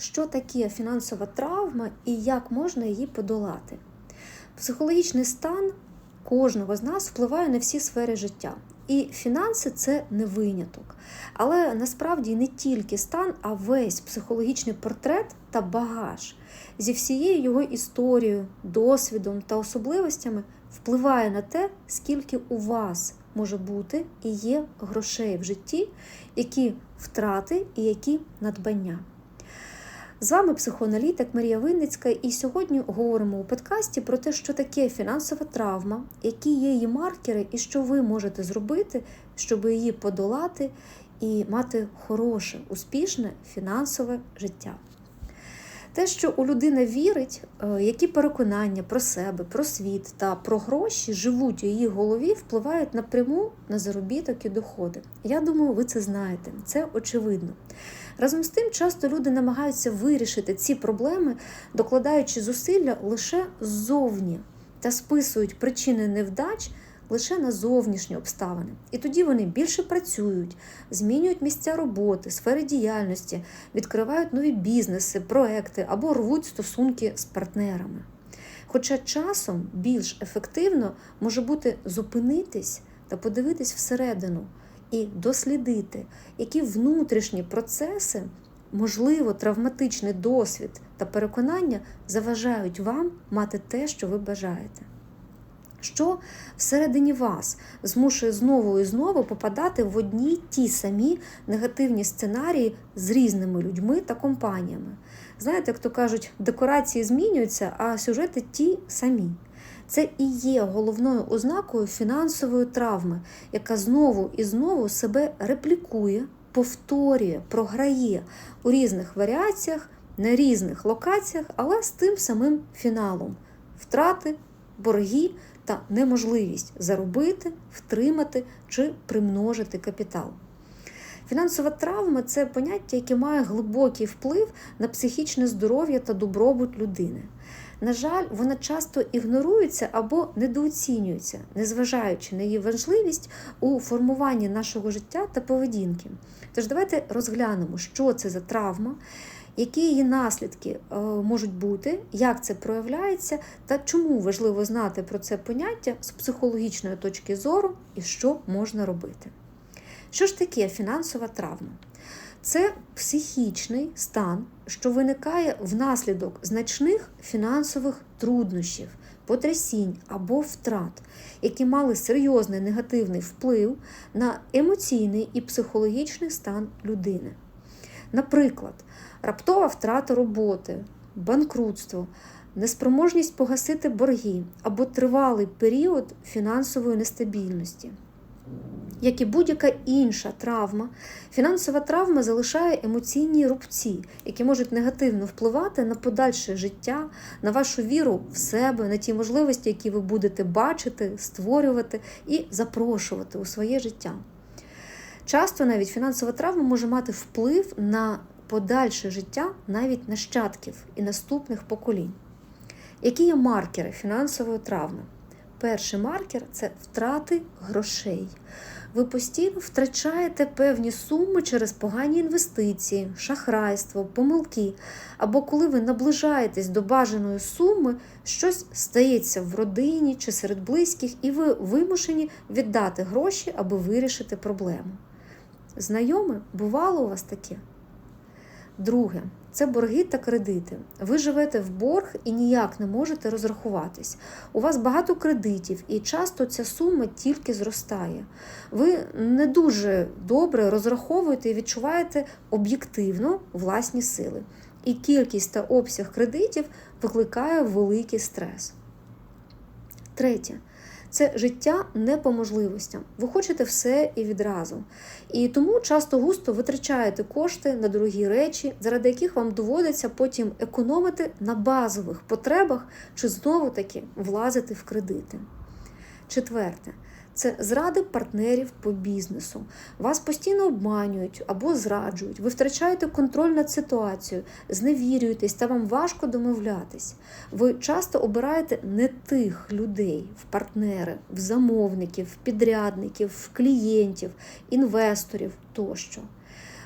що таке фінансова травма і як можна її подолати. Психологічний стан кожного з нас впливає на всі сфери життя. І фінанси це не виняток. Але насправді не тільки стан, а весь психологічний портрет та багаж зі всією його історією, досвідом та особливостями впливає на те, скільки у вас може бути і є грошей в житті, які втрати і які надбання. З вами психоаналітик Марія Винницька, і сьогодні говоримо у подкасті про те, що таке фінансова травма, які є її маркери, і що ви можете зробити, щоб її подолати і мати хороше, успішне фінансове життя. Те, що у людини вірить, е, які переконання про себе, про світ та про гроші живуть у її голові, впливають напряму на заробіток і доходи. Я думаю, ви це знаєте, це очевидно. Разом з тим, часто люди намагаються вирішити ці проблеми, докладаючи зусилля лише ззовні та списують причини невдач лише на зовнішні обставини. І тоді вони більше працюють, змінюють місця роботи, сфери діяльності, відкривають нові бізнеси, проекти або рвуть стосунки з партнерами. Хоча часом більш ефективно може бути зупинитись та подивитись всередину і дослідити, які внутрішні процеси, можливо, травматичний досвід та переконання заважають вам мати те, що ви бажаєте. Що всередині вас змушує знову і знову попадати в одні ті самі негативні сценарії з різними людьми та компаніями. Знаєте, як то кажуть, декорації змінюються, а сюжети ті самі. Це і є головною ознакою фінансової травми, яка знову і знову себе реплікує, повторює, програє у різних варіаціях, на різних локаціях, але з тим самим фіналом втрати, борги та неможливість заробити, втримати чи примножити капітал. Фінансова травма це поняття, яке має глибокий вплив на психічне здоров'я та добробут людини. На жаль, вона часто ігнорується або недооцінюється, незважаючи на її важливість у формуванні нашого життя та поведінки. Тож давайте розглянемо, що це за травма, які її наслідки е, можуть бути, як це проявляється, та чому важливо знати про це поняття з психологічної точки зору і що можна робити. Що ж таке фінансова травма? Це психічний стан, що виникає внаслідок значних фінансових труднощів, потрясінь або втрат, які мали серйозний негативний вплив на емоційний і психологічний стан людини. Наприклад, раптова втрата роботи, банкрутство, неспроможність погасити борги або тривалий період фінансової нестабільності. Як і будь-яка інша травма, фінансова травма залишає емоційні рубці, які можуть негативно впливати на подальше життя, на вашу віру в себе, на ті можливості, які ви будете бачити, створювати і запрошувати у своє життя. Часто навіть фінансова травма може мати вплив на подальше життя навіть нащадків і наступних поколінь. Які є маркери фінансової травми? Перший маркер це втрати грошей. Ви постійно втрачаєте певні суми через погані інвестиції, шахрайство, помилки. Або коли ви наближаєтесь до бажаної суми, щось стається в родині чи серед близьких, і ви вимушені віддати гроші, аби вирішити проблему. Знайоме, бувало у вас таке? Друге, це борги та кредити. Ви живете в борг і ніяк не можете розрахуватись. У вас багато кредитів, і часто ця сума тільки зростає. Ви не дуже добре розраховуєте і відчуваєте об'єктивно власні сили. І кількість та обсяг кредитів викликає великий стрес. Третє. Це життя не по можливостям. Ви хочете все і відразу. І тому часто густо витрачаєте кошти на дорогі речі, заради яких вам доводиться потім економити на базових потребах чи знову таки влазити в кредити. Четверте. Це зради партнерів по бізнесу. Вас постійно обманюють або зраджують. Ви втрачаєте контроль над ситуацією, зневірюєтесь та вам важко домовлятись. Ви часто обираєте не тих людей в партнери, в замовників, в підрядників, в клієнтів, інвесторів тощо.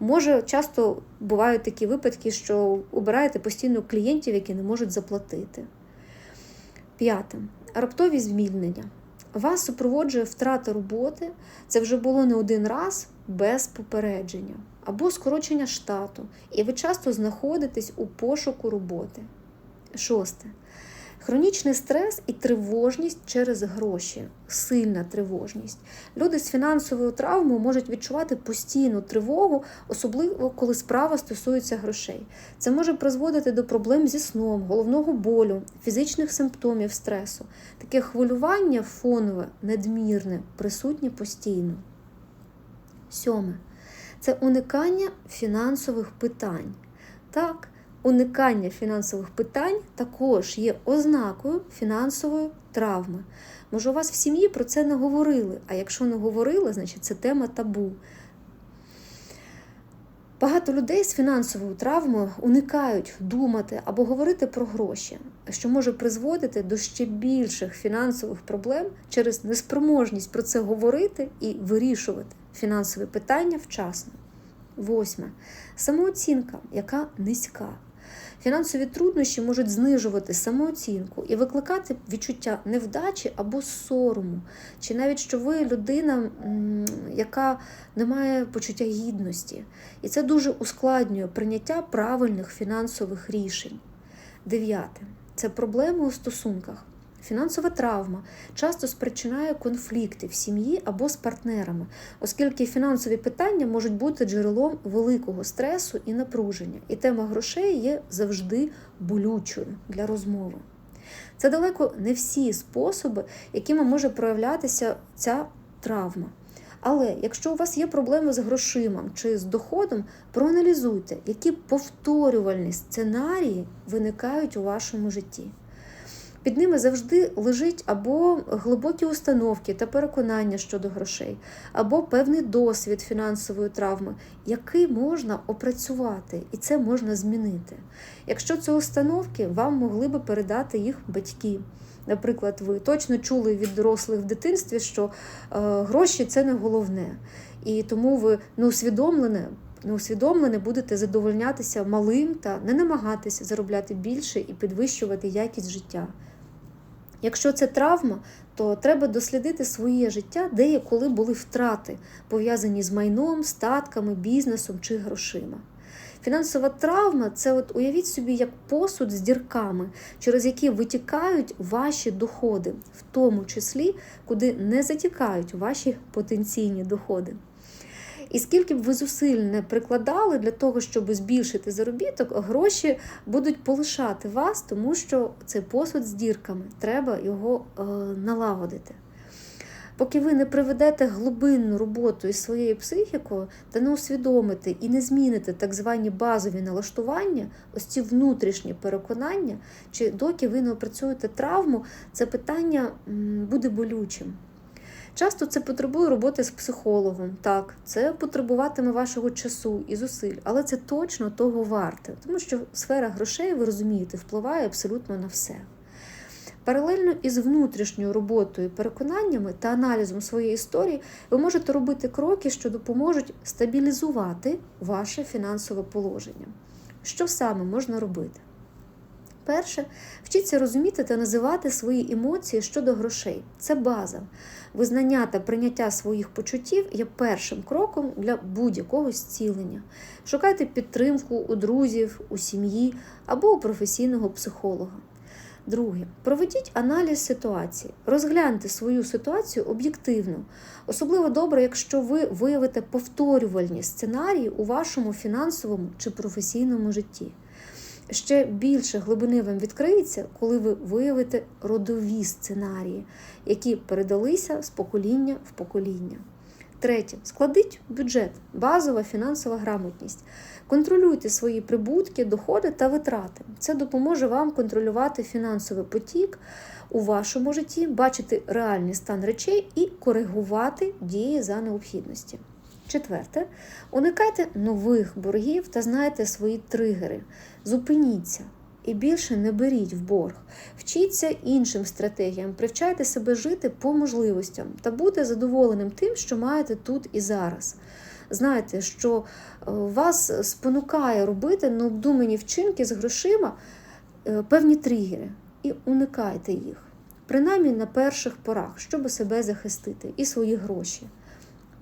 Може, часто бувають такі випадки, що обираєте постійно клієнтів, які не можуть заплатити. П'яте. Раптові звільнення. Вас супроводжує втрата роботи, це вже було не один раз без попередження, або скорочення штату, і ви часто знаходитесь у пошуку роботи. Шосте. Хронічний стрес і тривожність через гроші, сильна тривожність. Люди з фінансовою травмою можуть відчувати постійну тривогу, особливо коли справа стосується грошей. Це може призводити до проблем зі сном, головного болю, фізичних симптомів стресу. Таке хвилювання фонове, надмірне, присутнє постійно. Сьоме це уникання фінансових питань. Так, уникання фінансових питань також є ознакою фінансової травми. Може, у вас в сім'ї про це не говорили, а якщо не говорили, значить це тема табу. Багато людей з фінансовою травмою уникають думати або говорити про гроші, що може призводити до ще більших фінансових проблем через неспроможність про це говорити і вирішувати фінансові питання вчасно. Восьме самооцінка, яка низька. Фінансові труднощі можуть знижувати самооцінку і викликати відчуття невдачі або сорому, чи навіть що ви людина, яка не має почуття гідності. І це дуже ускладнює прийняття правильних фінансових рішень. Дев'яте це проблеми у стосунках. Фінансова травма часто спричиняє конфлікти в сім'ї або з партнерами, оскільки фінансові питання можуть бути джерелом великого стресу і напруження, і тема грошей є завжди болючою для розмови. Це далеко не всі способи, якими може проявлятися ця травма. Але якщо у вас є проблеми з грошима чи з доходом, проаналізуйте, які повторювальні сценарії виникають у вашому житті. Під ними завжди лежить або глибокі установки та переконання щодо грошей, або певний досвід фінансової травми, який можна опрацювати, і це можна змінити. Якщо це установки, вам могли би передати їх батьки. Наприклад, ви точно чули від дорослих в дитинстві, що е, гроші це не головне, і тому ви неусвідомлене. Неусвідомлене будете задовольнятися малим та не намагатися заробляти більше і підвищувати якість життя. Якщо це травма, то треба дослідити своє життя, де і коли були втрати, пов'язані з майном, статками, бізнесом чи грошима. Фінансова травма це от уявіть собі як посуд з дірками, через які витікають ваші доходи, в тому числі, куди не затікають ваші потенційні доходи. І скільки б ви зусиль не прикладали для того, щоб збільшити заробіток, гроші будуть полишати вас, тому що це посуд з дірками, треба його е, налагодити. Поки ви не приведете глибинну роботу із своєю психікою та не усвідомите і не зміните так звані базові налаштування, ось ці внутрішні переконання, чи доки ви не опрацюєте травму, це питання буде болючим. Часто це потребує роботи з психологом. Так, це потребуватиме вашого часу і зусиль, але це точно того варте, тому що сфера грошей, ви розумієте, впливає абсолютно на все. Паралельно із внутрішньою роботою, переконаннями та аналізом своєї історії, ви можете робити кроки, що допоможуть стабілізувати ваше фінансове положення. Що саме можна робити? Перше, вчіться розуміти та називати свої емоції щодо грошей. Це база. Визнання та прийняття своїх почуттів є першим кроком для будь-якого зцілення. Шукайте підтримку у друзів, у сім'ї або у професійного психолога. Друге, проведіть аналіз ситуації, розгляньте свою ситуацію об'єктивно. Особливо добре, якщо ви виявите повторювальні сценарії у вашому фінансовому чи професійному житті ще більше глибини вам відкриється, коли ви виявите родові сценарії, які передалися з покоління в покоління. Третє, складіть бюджет, базова фінансова грамотність. Контролюйте свої прибутки, доходи та витрати. Це допоможе вам контролювати фінансовий потік у вашому житті, бачити реальний стан речей і коригувати дії за необхідності. Четверте, уникайте нових боргів та знайте свої тригери. Зупиніться і більше не беріть в борг. Вчіться іншим стратегіям, привчайте себе жити по можливостям та бути задоволеним тим, що маєте тут і зараз. знаєте, що е, вас спонукає робити необдумані вчинки з грошима е, певні тригери, і уникайте їх, принаймні на перших порах, щоб себе захистити і свої гроші.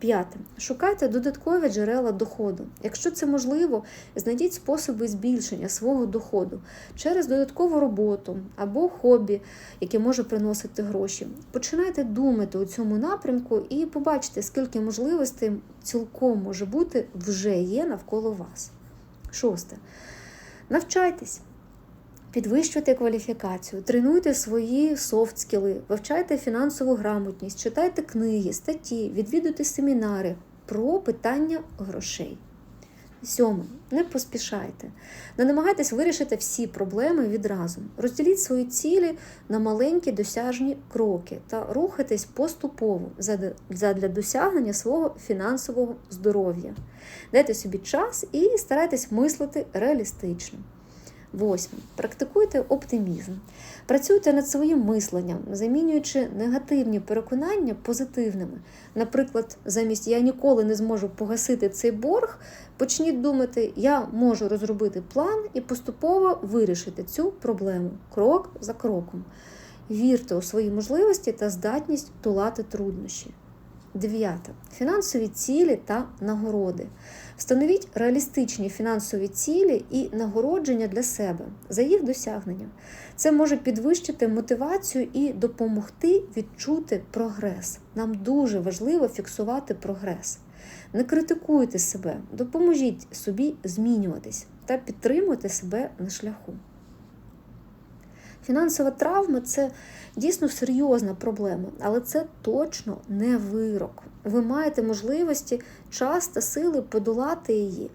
П'яте. Шукайте додаткові джерела доходу. Якщо це можливо, знайдіть способи збільшення свого доходу через додаткову роботу або хобі, яке може приносити гроші. Починайте думати у цьому напрямку і побачите, скільки можливостей цілком може бути вже є навколо вас. Шосте. Навчайтесь. Підвищуйте кваліфікацію, тренуйте свої софт-скіли, вивчайте фінансову грамотність, читайте книги, статті, відвідуйте семінари про питання грошей. Сьоме. Не поспішайте. Не намагайтесь вирішити всі проблеми відразу. Розділіть свої цілі на маленькі досяжні кроки та рухайтесь поступово задля досягнення свого фінансового здоров'я. Дайте собі час і старайтесь мислити реалістично. Восьме. Практикуйте оптимізм. Працюйте над своїм мисленням, замінюючи негативні переконання позитивними. Наприклад, замість я ніколи не зможу погасити цей борг, почніть думати, я можу розробити план і поступово вирішити цю проблему крок за кроком. Вірте у свої можливості та здатність долати труднощі. Дев'яте. Фінансові цілі та нагороди. Встановіть реалістичні фінансові цілі і нагородження для себе за їх досягнення. Це може підвищити мотивацію і допомогти відчути прогрес. Нам дуже важливо фіксувати прогрес. Не критикуйте себе, допоможіть собі змінюватись та підтримуйте себе на шляху. Фінансова травма це дійсно серйозна проблема, але це точно не вирок. Ви маєте можливості, час та сили подолати її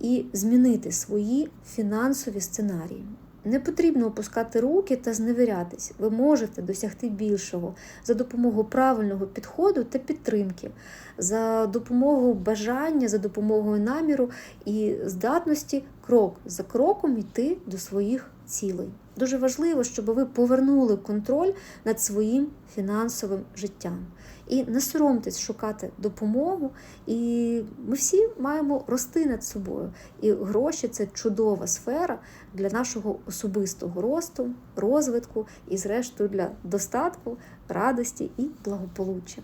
і змінити свої фінансові сценарії. Не потрібно опускати руки та зневірятись. Ви можете досягти більшого за допомогою правильного підходу та підтримки, за допомогою бажання, за допомогою наміру і здатності крок за кроком йти до своїх цілей. Дуже важливо, щоб ви повернули контроль над своїм фінансовим життям. І не соромтесь шукати допомогу. І ми всі маємо рости над собою. І гроші це чудова сфера для нашого особистого росту, розвитку і, зрештою, для достатку, радості і благополуччя.